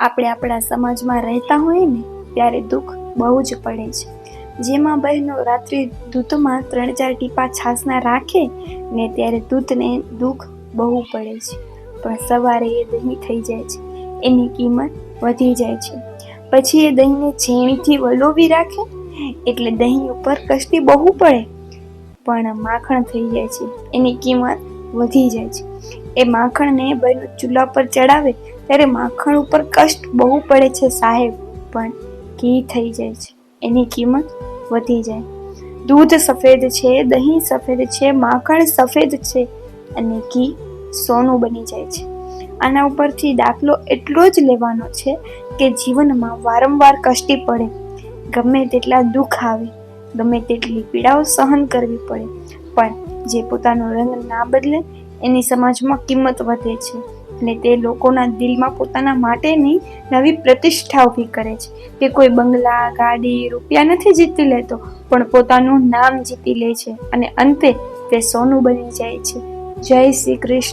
આપણે આપણા સમાજમાં રહેતા હોઈએ ને, ત્યારે દુઃખ બહુ જ પડે છે. જેમાં બહેનો રાત્રિ દૂધમાં ત્રણ ચાર ટીપા છાશના રાખે ને ત્યારે દૂધને દુઃખ બહુ પડે છે. પણ સવારે એ દહીં થઈ જાય છે. એની કિંમત વધી જાય છે. પછી એ દહીંને ઝીણીથી વલોવી રાખે, એટલે દહીં ઉપર કષ્ટી બહુ પડે. પણ માખણ થઈ જાય છે. એની કિંમત વધી જાય છે. એ માખણને બહેનો ચૂલા પર ચડાવે ત્યારે માખણ ઉપર કષ્ટ બહુ પડે છે સાહેબ, પણ ઘી થઈ જાય છે. એની કિંમત વધી જાય. દૂધ સફેદ છે, દહીં સફેદ છે, માખણ સફેદ છે અને ઘી સોનું બની જાય છે. આના ઉપરથી દાખલો એટલો જ લેવાનો છે કે જીવનમાં વારંવાર કષ્ટી પડે. ગમે તેટલા દુઃખ આવે, ગમે તેટલી પીડાઓ સહન કરવી પડે, પણ જે પોતાનો રંગ ના બદલે એની સમાજમાં કિંમત વધે છે. અને તે લોકોના દિલમાં પોતાના માટેની નવી પ્રતિષ્ઠા ઊભી કરે છે કે કોઈ બંગલા, ગાડી, રૂપિયા નથી જીતી લેતો, પણ પોતાનું નામ જીતી લે છે અને અંતે તે સોનું બની જાય છે. જય શ્રી કૃષ્ણ.